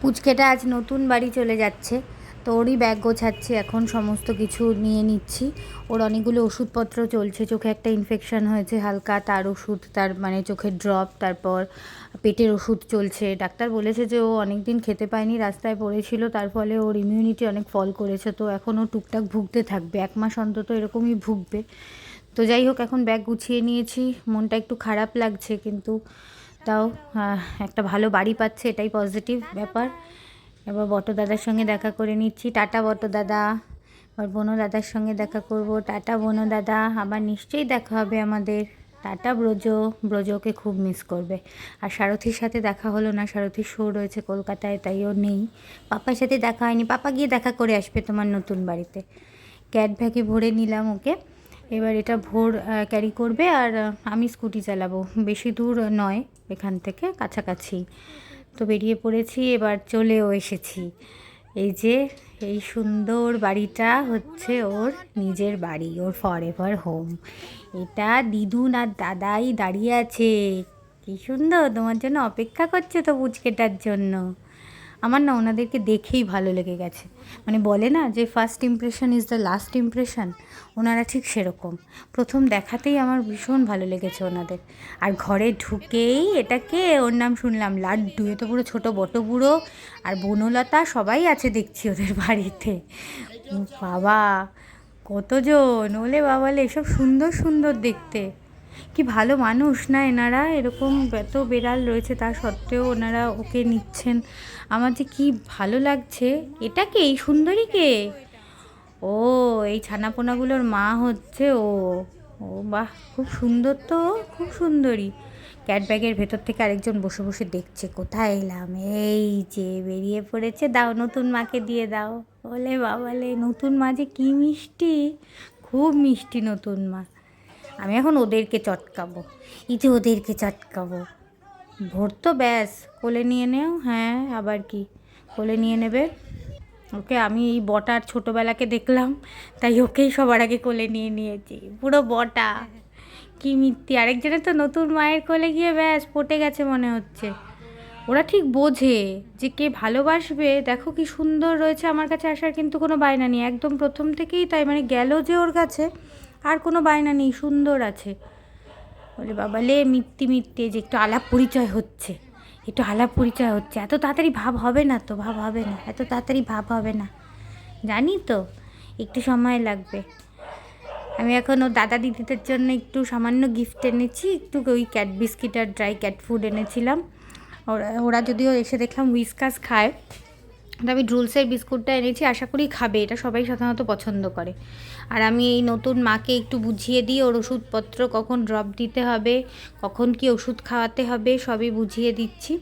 পুচকেটা আজ নতুন বাড়ি চলে যাচ্ছে। তো ওরই ব্যাগ গোছাচ্ছি, এখন সমস্ত কিছু নিয়ে নিচ্ছি। ওর অনেকগুলো ওষুধপত্র চলছে, চোখে একটা ইনফেকশন হয়েছে হালকা, তার ওষুধ, তার মানে চোখের ড্রপ তারপর পেটের ওষুধ চলছে। ডাক্তার বলেছে যে ও অনেক দিন খেতে পায়নি, রাস্তায় পড়েছিল, তার ফলে ওর ইমিউনিটি অনেক ফল করেছে। তো এখন ও টুকটাক ভুগতে থাকবে, এক মাস অন্তত এরকমই ভুগবে। তো যাই হোক, এখন ব্যাগ গুছিয়ে নিয়েছি, মনটা একটু খারাপ লাগছে, কিন্তু তাও একটা ভালো বাড়ি পাচ্ছে, এটাই পজিটিভ ব্যাপার। এবার বটো দাদার সঙ্গে দেখা করে নিচ্ছি। টাটা বটো দাদা এবার বনো দাদার সঙ্গে দেখা করব। টাটা বনো দাদা আবার নিশ্চয়ই দেখা হবে আমাদের। টাটা ব্রজ। ব্রজকে খুব মিস করবে। আর সারথীর সাথে দেখা হলো না। সারথীর শো রয়েছে কলকাতায়, তাই ও নেই। পাপার সাথে দেখা হয়নি। পাপা গিয়ে দেখা করে আসবে তোমার নতুন বাড়িতে। ক্যাট ভ্যাগে ভরে নিলাম ওকে। এবার এটা ভোর ক্যারি করবে। আর আমি স্কুটি চালাবো। বেশি দূর নয়। এখান থেকে কাছাকাছি। তো বেরিয়ে পড়েছি, এবার চলেও এসেছি। এই যে, এই সুন্দর বাড়িটা হচ্ছে ওর নিজের বাড়ি, ওর ফর এভার হোম এটা দিদুন আর দাদাই দাঁড়িয়ে আছে। কি সুন্দর, তোমার জন্য অপেক্ষা করছে তো পুচকেটার জন্য। আমার না ওনাদেরকে দেখেই ভালো লেগে গেছে। মানে বলে না যে first impression is the last impression ওনারা ঠিক সেরকম। প্রথম দেখাতেই আমার ভীষণ ভালো লেগেছে ওনাদের। আর ঘরে ঢুকেই এটাকে, ওর নাম শুনলাম, লাড্ডু। এ তো পুরো ছোটো, বটো বুড়ো। আর বনলতা সবাই আছে দেখছি ওদের বাড়িতে। বাবা, কতজন? ওলে বাবালে, এসব সুন্দর সুন্দর দেখতে। কি ভালো মানুষ না এনারা? এরকম এত বেড়াল রয়েছে, তা সত্ত্বেও ওনারা ওকে নিচ্ছেন। আমার যে কি ভালো লাগছে। এটা কে? এই সুন্দরীকে ও, এই ছানাপোনাগুলোর মা হচ্ছে ও। ও বাহ, খুব সুন্দর তো, খুব সুন্দরী। ক্যাটব্যাগের ভেতর থেকে আরেকজন বসে বসে দেখছে, কোথায় এলাম? এই যে, বেরিয়ে পড়েছে। দাও, নতুন মাকে দিয়ে দাও। বলে বাবালে, নতুন মা যে কী মিষ্টি। খুব মিষ্টি নতুন মা। আমি এখন ওদেরকে চটকাবো। এই যে ওদেরকে চটকাবো। ভোর তো ব্যাস, কোলে নিয়ে নেও হ্যাঁ আবার কি? কোলে নিয়ে নেবে? ওকে আমি এই বটার ছোটোবেলাকে দেখলাম, তাই ওকেই সবার আগে কোলে নিয়ে নিয়েছি, পুরো বটা। কি মিথ্যি, আরেকজনের তো নতুন মায়ের কোলে গিয়ে ব্যাস পটে গেছে মনে হচ্ছে। ওরা ঠিক বোঝে যে কে ভালোবাসবে। দেখো কি সুন্দর রয়েছে, আমার কাছে আসার কিন্তু কোনো বায়না নেই। একদম প্রথম থেকেই তাই মানে গেল যে ওর কাছে আর কোনো বায়না নেই, সুন্দর আছে। বলে, বাবা লে মিথ্যি মিথ্যে যে একটু আলাপ পরিচয় হচ্ছে, একটু আলাপ পরিচয় হচ্ছে। এত তাড়াতাড়ি ভাব হবে না তো, ভাব হবে না, এত তাড়াতাড়ি ভাব হবে না। জানি তো, একটু সময় লাগবে। আমি এখন ওর দাদা দিদিদের জন্য একটু সামান্য গিফট এনেছি, একটু ওই ক্যাট বিস্কিট আর ড্রাই ক্যাট ফুড এনেছিলাম। ওরা ওরা যদিও এসে দেখলাম উইসকাস খায় তো আমি ড্রুলসের বিস্কুটটা এনেছি, আশা করি খাবে, এটা সবাই সাধারণত পছন্দ করে। আর আমি এই নতুন মাকে একটু বুঝিয়ে দিই, ওর ওষুধপত্র কখন ড্রপ দিতে হবে, কখন কি ওষুধ খাওয়াতে হবে, সবই বুঝিয়ে দিচ্ছি।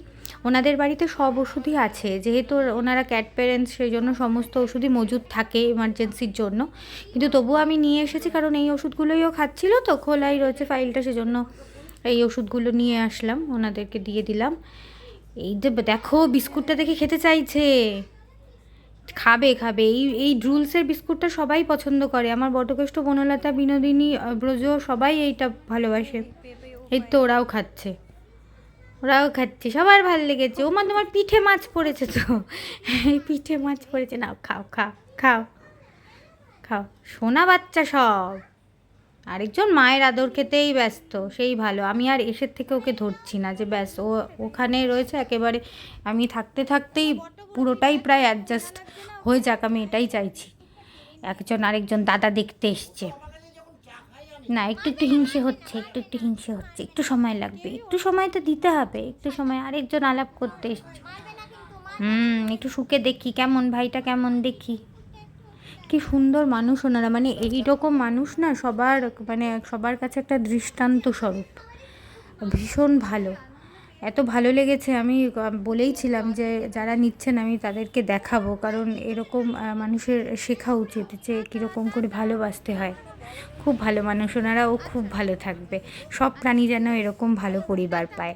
ওনাদের বাড়িতে সব ওষুধই আছে, যেহেতু ওনারা ক্যাট প্যারেন্টস সেই জন্য সমস্ত ওষুধই মজুদ থাকে এমার্জেন্সির জন্য। কিন্তু তবুও আমি নিয়ে এসেছি, কারণ এই ওষুধগুলোই ও খাচ্ছিল তো, খোলাই রয়েছে ফাইলটা সেজন্য এই ওষুধগুলো নিয়ে আসলাম, ওনাদেরকে দিয়ে দিলাম। এই যে দেখো, বিস্কুটটা দেখে খেতে চাইছে। খাবে খাবে। এই এই ড্রুলসের বিস্কুটটা সবাই পছন্দ করে। আমার বটকেষ্ট, বনলতা, বিনোদিনী, ব্রজ সবাই এইটা ভালোবাসে। এই তো ওরাও খাচ্ছে। ওরাও খাচ্ছে। সবার ভালো লেগেছে। ওমা, তোমার পিঠে মাছ পড়েছে তো। এই পিঠে মাছ পড়েছে। নাও, খাও খাও খাও। খাও। সোনা বাচ্চা সব। আরেকজন মায়ের আদর খেতেই ব্যস্ত, সেই ভালো। আমি আর এসের থেকে ওকে ধরছি না যে ব্যাস, ও ওখানে রয়েছে একেবারে, আমি থাকতে থাকতেই পুরোটাই প্রায় অ্যাডজাস্ট হয়ে যাক, আমি এটাই চাইছি। একজন আরেকজন দাদা দেখতে এসছে। না, একটু একটু হিংসে হচ্ছে, একটু একটু হিংসে হচ্ছে, একটু সময় লাগবে, একটু সময় তো দিতে হবে, একটু সময় আরেকজন আলাপ করতে এসছে। হুম, একটু শুকে দেখি, কেমন, ভাইটা কেমন দেখি? কি সুন্দর মানুষ ওনারা। মানে এইরকম মানুষ না সবার মানে সবার কাছে একটা দৃষ্টান্ত স্বরূপ। ভীষণ ভালো। এত ভালো লেগেছে, আমি বলেইছিলাম যে যারা নিচ্ছেন আমি তাদেরকে দেখাবো, কারণ এরকম মানুষের শেখা উচিত যে কীরকম করে ভালোবাসতে হয়। খুব ভালো মানুষ ওনারাও, খুব ভালো থাকবে। সব প্রাণী যেন এরকম ভালো পরিবার পায়।